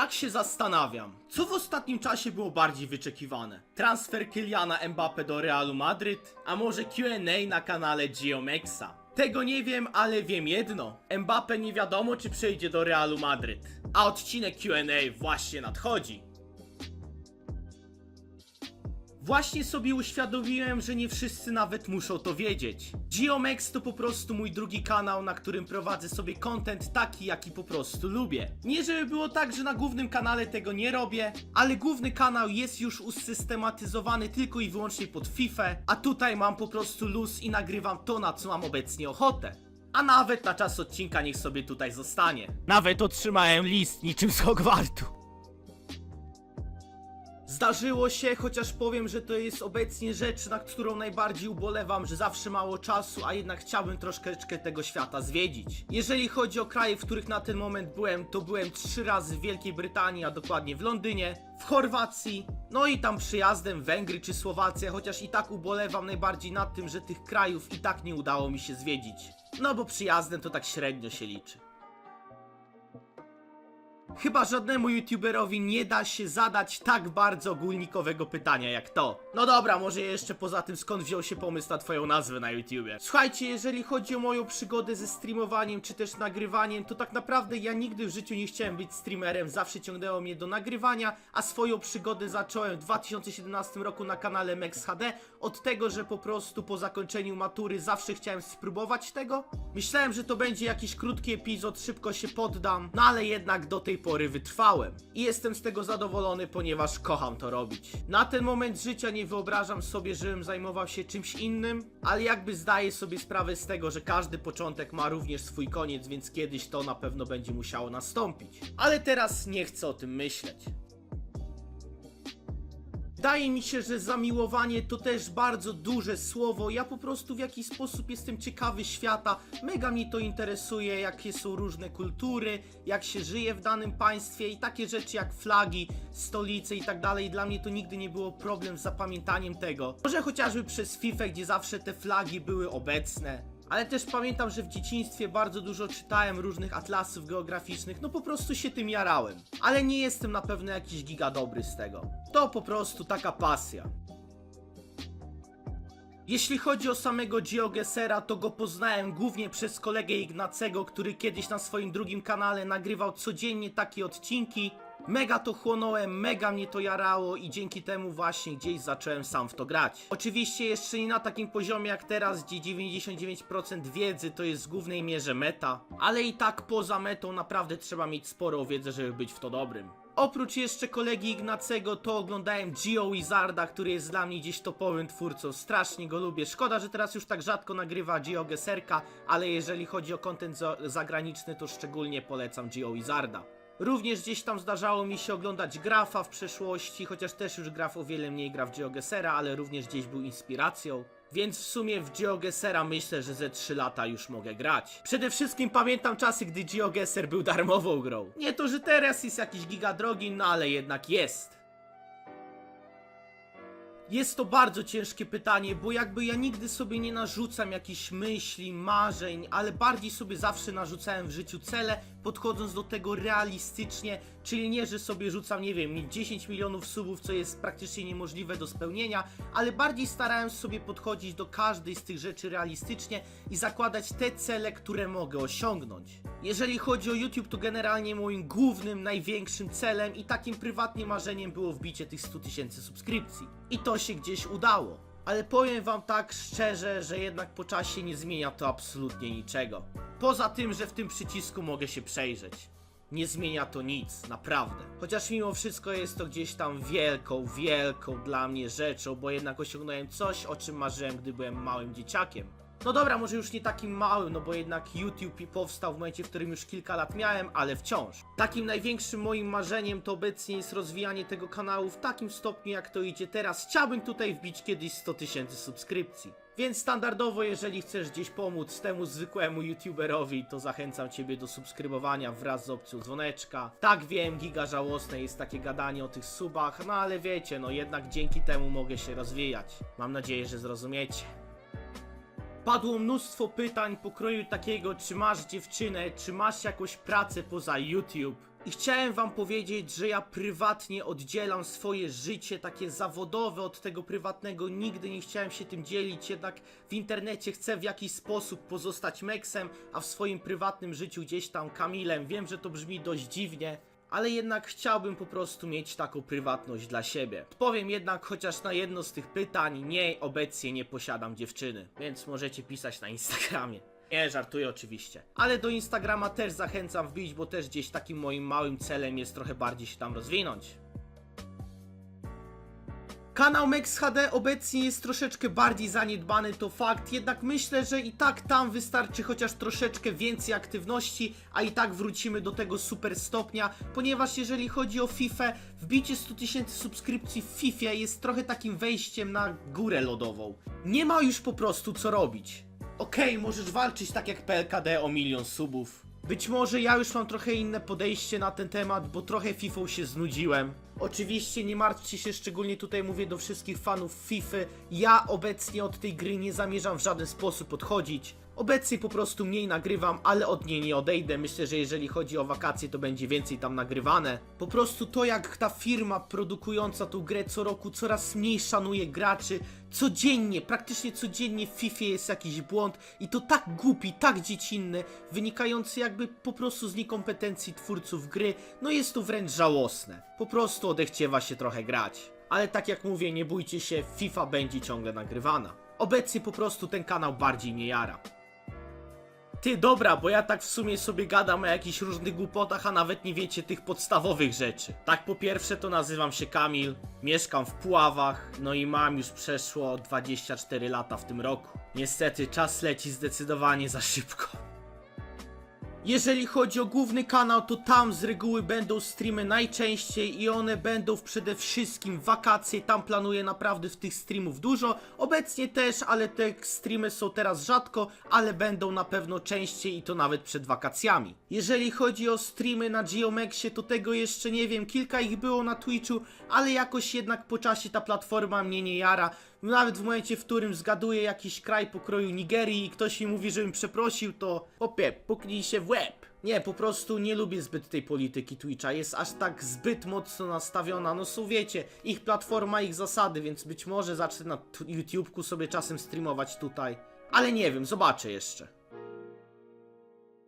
Tak się zastanawiam, co w ostatnim czasie było bardziej wyczekiwane? Transfer Kyliana Mbappe do Realu Madryt? A może Q&A na kanale Geomexa? Tego nie wiem, ale wiem jedno. Mbappe nie wiadomo czy przejdzie do Realu Madryt. A odcinek Q&A właśnie nadchodzi. Właśnie sobie uświadomiłem, że nie wszyscy nawet muszą to wiedzieć. Geomex to po prostu mój drugi kanał, na którym prowadzę sobie content taki, jaki po prostu lubię. Nie żeby było tak, że na głównym kanale tego nie robię, ale główny kanał jest już usystematyzowany tylko i wyłącznie pod FIFA, a tutaj mam po prostu luz i nagrywam to, na co mam obecnie ochotę. A nawet na czas odcinka niech sobie tutaj zostanie. Nawet otrzymałem list niczym z Hogwartu. Zdarzyło się, chociaż powiem, że to jest obecnie rzecz, na którą najbardziej ubolewam, że zawsze mało czasu, a jednak chciałbym troszeczkę tego świata zwiedzić. Jeżeli chodzi o kraje, w których na ten moment byłem, to byłem trzy razy w Wielkiej Brytanii, a dokładnie w Londynie, w Chorwacji, no i tam przyjazdem Węgry czy Słowacja, chociaż i tak ubolewam najbardziej nad tym, że tych krajów i tak nie udało mi się zwiedzić. No bo przyjazdem to tak średnio się liczy. Chyba żadnemu youtuberowi nie da się zadać tak bardzo ogólnikowego pytania jak to. No dobra, może jeszcze poza tym skąd wziął się pomysł na twoją nazwę na YouTubie. Słuchajcie, jeżeli chodzi o moją przygodę ze streamowaniem czy też nagrywaniem, to tak naprawdę ja nigdy w życiu nie chciałem być streamerem, zawsze ciągnęło mnie do nagrywania, a swoją przygodę zacząłem w 2017 roku na kanale Max HD od tego, że po prostu po zakończeniu matury zawsze chciałem spróbować tego. Myślałem, że to będzie jakiś krótki epizod, szybko się poddam, no ale jednak do tej pory wytrwałem. I jestem z tego zadowolony, ponieważ kocham to robić. Na ten moment życia nie wyobrażam sobie, żebym zajmował się czymś innym, ale jakby zdaję sobie sprawę z tego, że każdy początek ma również swój koniec, więc kiedyś to na pewno będzie musiało nastąpić. Ale teraz nie chcę o tym myśleć. Wydaje mi się, że zamiłowanie to też bardzo duże słowo. Ja po prostu w jakiś sposób jestem ciekawy świata. Mega mnie to interesuje, jakie są różne kultury, jak się żyje w danym państwie i takie rzeczy jak flagi, stolice i tak dalej. Dla mnie to nigdy nie było problem z zapamiętaniem tego. Może chociażby przez FIFA, gdzie zawsze te flagi były obecne. Ale też pamiętam, że w dzieciństwie bardzo dużo czytałem różnych atlasów geograficznych, no po prostu się tym jarałem. Ale nie jestem na pewno jakiś giga dobry z tego. To po prostu taka pasja. Jeśli chodzi o samego GeoGesera, to go poznałem głównie przez kolegę Ignacego, który kiedyś na swoim drugim kanale nagrywał codziennie takie odcinki. Mega to chłonąłem, mega mnie to jarało i dzięki temu właśnie gdzieś zacząłem sam w to grać. Oczywiście jeszcze nie na takim poziomie jak teraz, gdzie 99% wiedzy to jest w głównej mierze meta, ale i tak poza metą naprawdę trzeba mieć sporą wiedzę, żeby być w to dobrym. Oprócz jeszcze kolegi Ignacego, to oglądałem Geo Wizarda, który jest dla mnie gdzieś topowym twórcą. Strasznie go lubię. Szkoda, że teraz już tak rzadko nagrywa Geo Geserka, ale jeżeli chodzi o content za- zagraniczny, to szczególnie polecam Geo Wizarda. Również gdzieś tam zdarzało mi się oglądać Grafa w przeszłości, chociaż też już Graf o wiele mniej gra w GeoGesera, ale również gdzieś był inspiracją. Więc w sumie w GeoGesera myślę, że ze 3 lata już mogę grać. Przede wszystkim pamiętam czasy, gdy GeoGeser był darmową grą. Nie to, że teraz jest jakiś giga drogi, no ale jednak jest. Jest to bardzo ciężkie pytanie, bo jakby ja nigdy sobie nie narzucam jakichś myśli, marzeń, ale bardziej sobie zawsze narzucałem w życiu cele, podchodząc do tego realistycznie, czyli nie, że sobie rzucam, nie wiem, mieć 10 milionów subów, co jest praktycznie niemożliwe do spełnienia, ale bardziej starałem sobie podchodzić do każdej z tych rzeczy realistycznie i zakładać te cele, które mogę osiągnąć. Jeżeli chodzi o YouTube, to generalnie moim głównym, największym celem i takim prywatnym marzeniem było wbicie tych 100 tysięcy subskrypcji. I to się gdzieś udało. Ale powiem wam tak szczerze, że jednak po czasie nie zmienia to absolutnie niczego. Poza tym, że w tym przycisku mogę się przejrzeć. Nie zmienia to nic, naprawdę. Chociaż mimo wszystko jest to gdzieś tam wielką, wielką dla mnie rzeczą, bo jednak osiągnąłem coś, o czym marzyłem, gdy byłem małym dzieciakiem. No dobra, może już nie takim małym, no bo jednak YouTube powstał w momencie, w którym już kilka lat miałem, ale wciąż. Takim największym moim marzeniem to obecnie jest rozwijanie tego kanału w takim stopniu, jak to idzie teraz. Chciałbym tutaj wbić kiedyś 100 tysięcy subskrypcji. Więc standardowo, jeżeli chcesz gdzieś pomóc temu zwykłemu youtuberowi, to zachęcam ciebie do subskrybowania wraz z opcją dzwoneczka. Tak wiem, giga żałosne jest takie gadanie o tych subach, no ale wiecie, no jednak dzięki temu mogę się rozwijać. Mam nadzieję, że zrozumiecie. Padło mnóstwo pytań pokroju takiego, czy masz dziewczynę, czy masz jakąś pracę poza YouTube. I chciałem wam powiedzieć, że ja prywatnie oddzielam swoje życie takie zawodowe od tego prywatnego. Nigdy nie chciałem się tym dzielić, jednak w internecie chcę w jakiś sposób pozostać Meksem, a w swoim prywatnym życiu gdzieś tam Kamilem. Wiem, że to brzmi dość dziwnie, ale jednak chciałbym po prostu mieć taką prywatność dla siebie. Powiem jednak chociaż na jedno z tych pytań, nie, obecnie nie posiadam dziewczyny, więc możecie pisać na Instagramie. Nie, żartuję oczywiście. Ale do Instagrama też zachęcam wbić, bo też gdzieś takim moim małym celem jest trochę bardziej się tam rozwinąć. Kanał Mex HD obecnie jest troszeczkę bardziej zaniedbany, to fakt, jednak myślę, że i tak tam wystarczy chociaż troszeczkę więcej aktywności, a i tak wrócimy do tego super stopnia, ponieważ jeżeli chodzi o FIFA, wbicie 100 tysięcy subskrypcji w FIFA jest trochę takim wejściem na górę lodową. Nie ma już po prostu co robić. Okej, możesz walczyć tak jak PLKD o milion subów. Być może ja już mam trochę inne podejście na ten temat, bo trochę FIFA się znudziłem. Oczywiście nie martwcie się, szczególnie tutaj mówię do wszystkich fanów FIFA. Ja obecnie od tej gry nie zamierzam w żaden sposób odchodzić. Obecnie po prostu mniej nagrywam, ale od niej nie odejdę. Myślę, że jeżeli chodzi o wakacje, to będzie więcej tam nagrywane. Po prostu to, jak ta firma produkująca tą grę co roku coraz mniej szanuje graczy. Codziennie, praktycznie codziennie w FIFA jest jakiś błąd i to tak głupi, tak dziecinny, wynikający jakby po prostu z niekompetencji twórców gry. No jest to wręcz żałosne. Po prostu odechciewa się trochę grać. Ale tak jak mówię, nie bójcie się, FIFA będzie ciągle nagrywana. Obecnie po prostu ten kanał bardziej mnie jara. Ty, dobra, bo ja tak w sumie sobie gadam o jakichś różnych głupotach, a nawet nie wiecie tych podstawowych rzeczy. Tak, po pierwsze to nazywam się Kamil, mieszkam w Puławach, no i mam już przeszło 24 lata w tym roku. Niestety, czas leci zdecydowanie za szybko. Jeżeli chodzi o główny kanał, to tam z reguły będą streamy najczęściej i one będą w przede wszystkim wakacje. Tam planuję naprawdę w tych streamów dużo. Obecnie też, ale te streamy są teraz rzadko, ale będą na pewno częściej i to nawet przed wakacjami. Jeżeli chodzi o streamy na Geomexie, to tego jeszcze nie wiem. Kilka ich było na Twitchu, ale jakoś jednak po czasie ta platforma mnie nie jara. Nawet w momencie, w którym zgaduję jakiś kraj pokroju Nigerii i ktoś mi mówi, żebym przeprosił, to opie, puknij się w łeb. Nie, po prostu nie lubię zbyt tej polityki Twitcha, jest aż tak zbyt mocno nastawiona, no są wiecie, ich platforma, ich zasady, więc być może zacznę na YouTubeku sobie czasem streamować tutaj. Ale nie wiem, zobaczę jeszcze.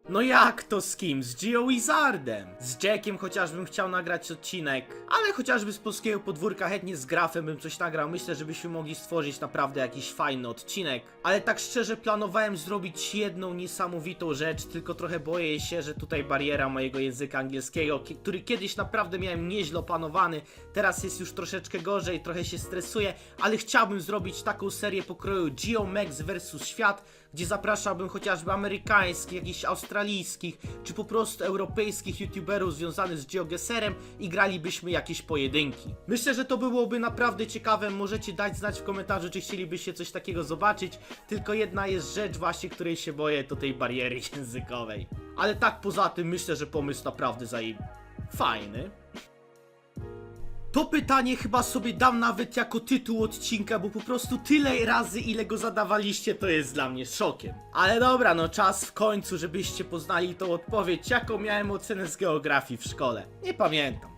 No jak to z kim? Z Geo Wizardem. Z Jackiem chociażbym chciał nagrać odcinek, ale chociażby z polskiego podwórka chętnie z grafem bym coś nagrał. Myślę, żebyśmy mogli stworzyć naprawdę jakiś fajny odcinek. Ale tak szczerze planowałem zrobić jedną niesamowitą rzecz, tylko trochę boję się, że tutaj bariera mojego języka angielskiego, ki- który kiedyś naprawdę miałem nieźle opanowany, teraz jest już troszeczkę gorzej, trochę się stresuję, ale chciałbym zrobić taką serię pokroju Geomex vs Świat, gdzie zapraszałbym chociażby amerykańskich, jakichś australijskich, czy po prostu europejskich youtuberów związanych z GeoGuessrem i gralibyśmy jakieś pojedynki. Myślę, że to byłoby naprawdę ciekawe, możecie dać znać w komentarzu, czy chcielibyście coś takiego zobaczyć, tylko jedna jest rzecz właśnie, której się boję, to tej bariery językowej. Ale tak poza tym myślę, że pomysł naprawdę zaje... fajny. To pytanie chyba sobie dam nawet jako tytuł odcinka, bo po prostu tyle razy, ile go zadawaliście, to jest dla mnie szokiem. Ale dobra, no czas w końcu, żebyście poznali tą odpowiedź, jaką miałem ocenę z geografii w szkole. Nie pamiętam.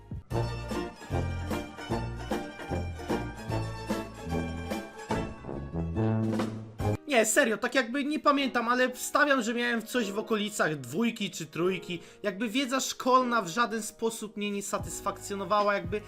Nie, serio, tak jakby nie pamiętam, ale wstawiam, że miałem coś w okolicach dwójki czy trójki. Jakby wiedza szkolna w żaden sposób mnie nie satysfakcjonowała, jakby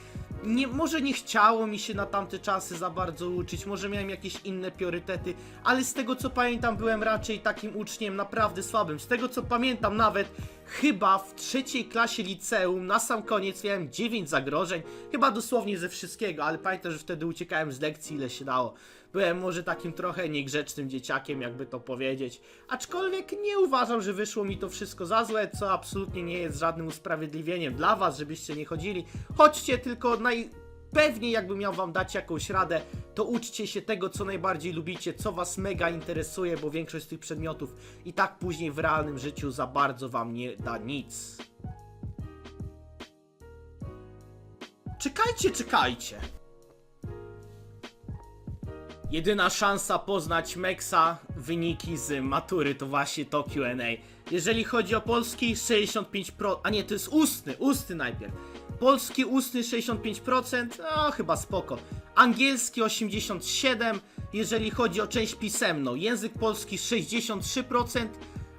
nie, może nie chciało mi się na tamte czasy za bardzo uczyć, może miałem jakieś inne priorytety, ale z tego co pamiętam byłem raczej takim uczniem naprawdę słabym. Z tego co pamiętam nawet chyba w trzeciej klasie liceum na sam koniec miałem 9 zagrożeń, chyba dosłownie ze wszystkiego, ale pamiętam, że wtedy uciekałem z lekcji ile się dało. Byłem może takim trochę niegrzecznym dzieciakiem, jakby to powiedzieć. Aczkolwiek nie uważam, że wyszło mi to wszystko za złe, co absolutnie nie jest żadnym usprawiedliwieniem dla was, żebyście nie chodzili. Chodźcie tylko najpewniej, jakbym miał wam dać jakąś radę, to uczcie się tego, co najbardziej lubicie, co was mega interesuje, bo większość z tych przedmiotów i tak później w realnym życiu za bardzo wam nie da nic. Czekajcie, czekajcie. Jedyna szansa poznać Mexa, wyniki z matury to właśnie to Q&A. Jeżeli chodzi o polski, 65%, a nie, to jest ustny, ustny najpierw. Polski ustny 65%, no chyba spoko. Angielski 87%, jeżeli chodzi o część pisemną. Język polski 63%,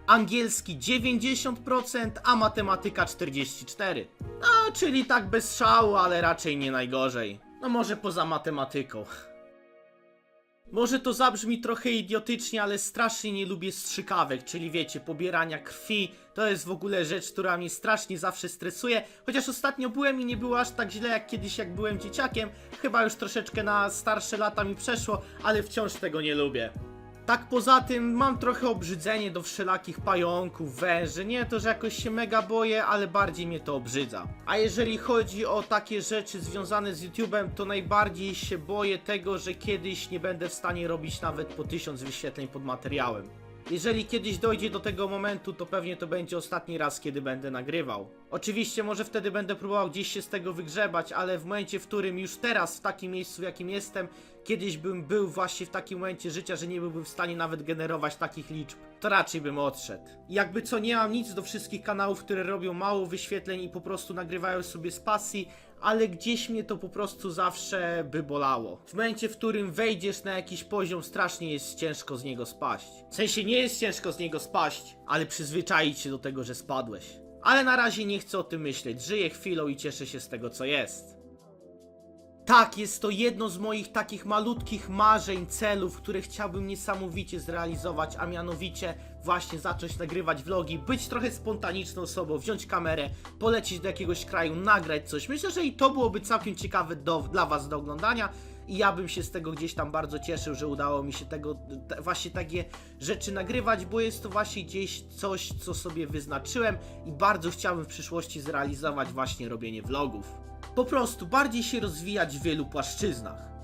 angielski 90%, a matematyka 44%. No, czyli tak bez szału, ale raczej nie najgorzej. No może poza matematyką. Może to zabrzmi trochę idiotycznie, ale strasznie nie lubię strzykawek, czyli wiecie, pobierania krwi. To jest w ogóle rzecz, która mnie strasznie zawsze stresuje. Chociaż ostatnio byłem i nie było aż tak źle jak kiedyś, jak byłem dzieciakiem. Chyba już troszeczkę na starsze lata mi przeszło, ale wciąż tego nie lubię. Tak poza tym mam trochę obrzydzenie do wszelakich pająków, węży. Nie to, że jakoś się mega boję, ale bardziej mnie to obrzydza. A jeżeli chodzi o takie rzeczy związane z YouTube'em, to najbardziej się boję tego, że kiedyś nie będę w stanie robić nawet po tysiąc wyświetleń pod materiałem. Jeżeli kiedyś dojdzie do tego momentu, to pewnie to będzie ostatni raz, kiedy będę nagrywał. Oczywiście może wtedy będę próbował gdzieś się z tego wygrzebać, ale w momencie, w którym już teraz, w takim miejscu, w jakim jestem, kiedyś bym był właśnie w takim momencie życia, że nie byłbym w stanie nawet generować takich liczb, to raczej bym odszedł. Jakby co, nie mam nic do wszystkich kanałów, które robią mało wyświetleń i po prostu nagrywają sobie z pasji, ale gdzieś mnie to po prostu zawsze by bolało. W momencie, w którym wejdziesz na jakiś poziom, strasznie jest ciężko z niego spaść. W sensie nie jest ciężko z niego spaść, ale przyzwyczaić się do tego, że spadłeś. Ale na razie nie chcę o tym myśleć, żyję chwilą i cieszę się z tego, co jest. Tak, jest to jedno z moich takich malutkich marzeń, celów, które chciałbym niesamowicie zrealizować, a mianowicie właśnie zacząć nagrywać vlogi, być trochę spontaniczną osobą, wziąć kamerę, polecieć do jakiegoś kraju, nagrać coś. Myślę, że i to byłoby całkiem ciekawe do, dla Was do oglądania i ja bym się z tego gdzieś tam bardzo cieszył, że udało mi się tego, te, właśnie takie rzeczy nagrywać, bo jest to właśnie gdzieś coś, co sobie wyznaczyłem i bardzo chciałbym w przyszłości zrealizować właśnie robienie vlogów po prostu bardziej się rozwijać w wielu płaszczyznach.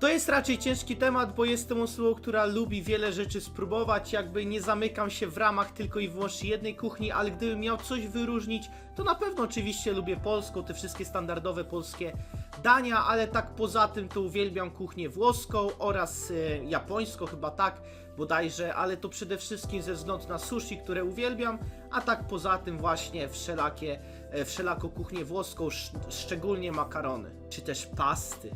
To jest raczej ciężki temat, bo jestem osobą, która lubi wiele rzeczy spróbować, jakby nie zamykam się w ramach tylko i wyłącznie jednej kuchni, ale gdybym miał coś wyróżnić, to na pewno oczywiście lubię polską, te wszystkie standardowe polskie dania, ale tak poza tym to uwielbiam kuchnię włoską oraz e, japońską, chyba tak bodajże, ale to przede wszystkim ze względu na sushi, które uwielbiam, a tak poza tym właśnie wszelakie, e, wszelaką kuchnię włoską, sz- szczególnie makarony, czy też pasty.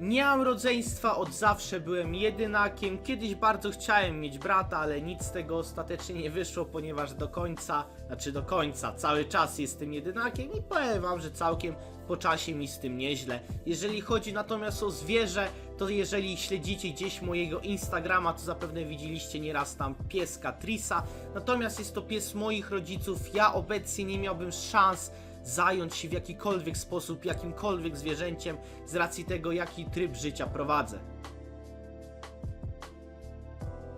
Nie mam rodzeństwa, od zawsze byłem jedynakiem. Kiedyś bardzo chciałem mieć brata, ale nic z tego ostatecznie nie wyszło, ponieważ do końca, znaczy do końca, cały czas jestem jedynakiem i powiem wam, że całkiem po czasie mi z tym nieźle. Jeżeli chodzi natomiast o zwierzę, to jeżeli śledzicie gdzieś mojego Instagrama, to zapewne widzieliście nieraz tam pieska Trisa. Natomiast jest to pies moich rodziców. Ja obecnie nie miałbym szans zająć się w jakikolwiek sposób jakimkolwiek zwierzęciem z racji tego, jaki tryb życia prowadzę.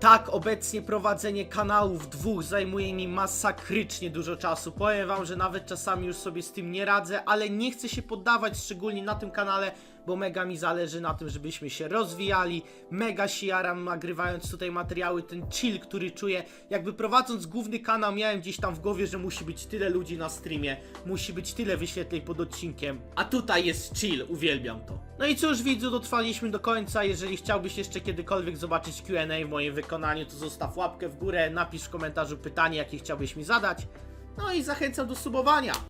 Tak, obecnie prowadzenie kanałów dwóch zajmuje mi masakrycznie dużo czasu. Powiem wam, że nawet czasami już sobie z tym nie radzę, ale nie chcę się poddawać, szczególnie na tym kanale, bo mega mi zależy na tym, żebyśmy się rozwijali. Mega się jaram nagrywając tutaj materiały, ten chill, który czuję. Jakby prowadząc główny kanał miałem gdzieś tam w głowie, że musi być tyle ludzi na streamie, musi być tyle wyświetleń pod odcinkiem. A tutaj jest chill, uwielbiam to. No i cóż widzu, dotrwaliśmy do końca. Jeżeli chciałbyś jeszcze kiedykolwiek zobaczyć Q&A w moim wykonaniu, to zostaw łapkę w górę, napisz w komentarzu pytanie, jakie chciałbyś mi zadać. No i zachęcam do subowania.